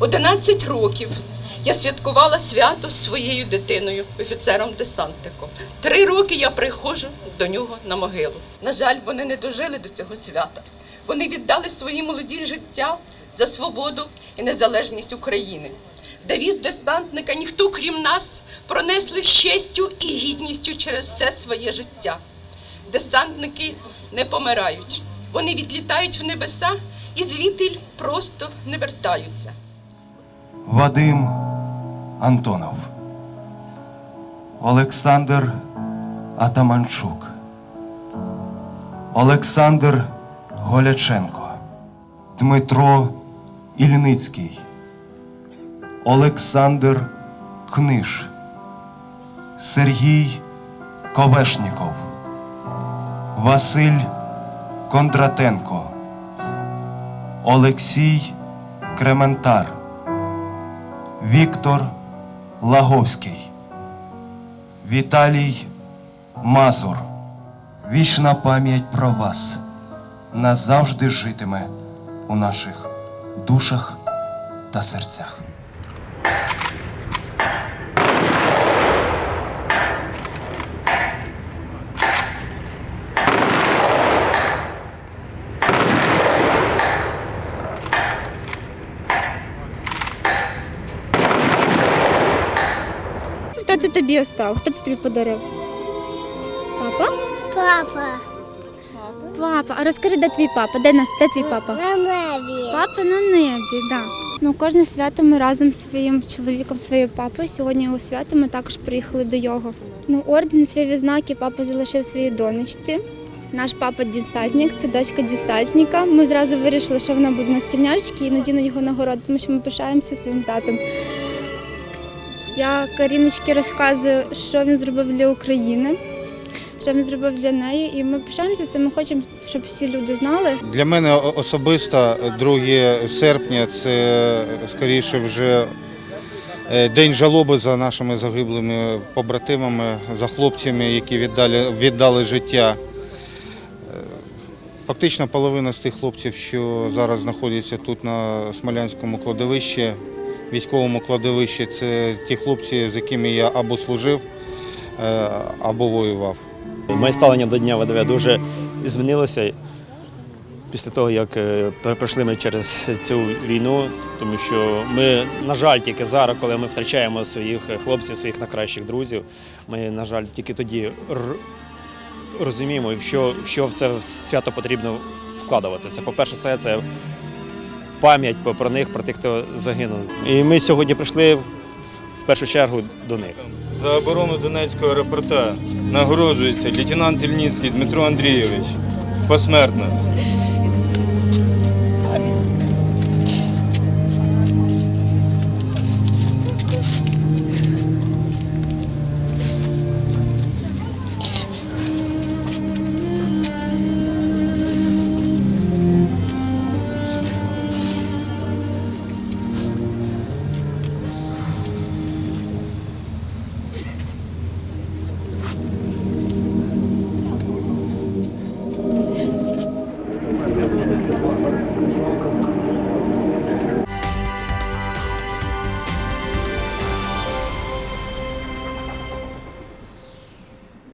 11 років я святкувала свято з своєю дитиною, офіцером-десантником. Три роки я приходжу до нього на могилу. На жаль, вони не дожили до цього свята. Вони віддали свої молоді життя за свободу і незалежність України. Девіз десантника ніхто крім нас пронесли з честю і гідністю через все своє життя. Десантники не помирають. Вони відлітають в небеса і звідти просто не вертаються. Вадим Антонов, Олександр Атаманчук, Олександр Голяченко, Дмитро Ільницький, Олександр Книж, Сергій Ковешніков, Василь Кондратенко, Олексій Крементар. Віктор Лаговський, Віталій Мазур. Вічна пам'ять про вас назавжди житиме у наших душах та серцях. Тобі остав? Хто це тобі подарив? Папа? Папа Папа. А розкажи, де твій папа? Де наш де твій папа? на небі. Папа на небі, так. Да. Ну, кожне свято ми разом зі своїм чоловіком, своєю папою. Сьогодні його свято ми також приїхали до його. Ну, орден, свої відзнаки папа залишив своїй донечці. Наш папа десантник, це дочка десантника. Ми зразу вирішили, що вона буде на стрільнячці і надіну його нагороду, тому що ми пишаємося своїм татом. Я Каріночки розказую, що він зробив для України, що він зробив для неї, і ми пишаємося цим. Ми хочемо, щоб всі люди знали. Для мене особисто 2 серпня це скоріше вже е, день жалоби за нашими загиблими побратимами, за хлопцями, які віддали, віддали життя. Е, Фактично половина з тих хлопців, що зараз знаходяться тут на Смолянському кладовищі, військовому кладовищі, це ті хлопці, з якими я або служив, е, або воював. Моє ставлення до Дня ВДВ дуже змінилося після того, як е, пройшли ми через цю війну, тому що ми, на жаль, тільки зараз, коли ми втрачаємо своїх хлопців, своїх найкращих друзів, ми, на жаль, тільки тоді розуміємо, що, що в це свято потрібно вкладувати. Це, по-перше, все це пам'ять про- них, про тих, хто загинув. І ми сьогодні прийшли в першу чергу до них. За оборону Донецького аеропорта нагороджується лейтенант Ільницький Дмитро Андрійович посмертно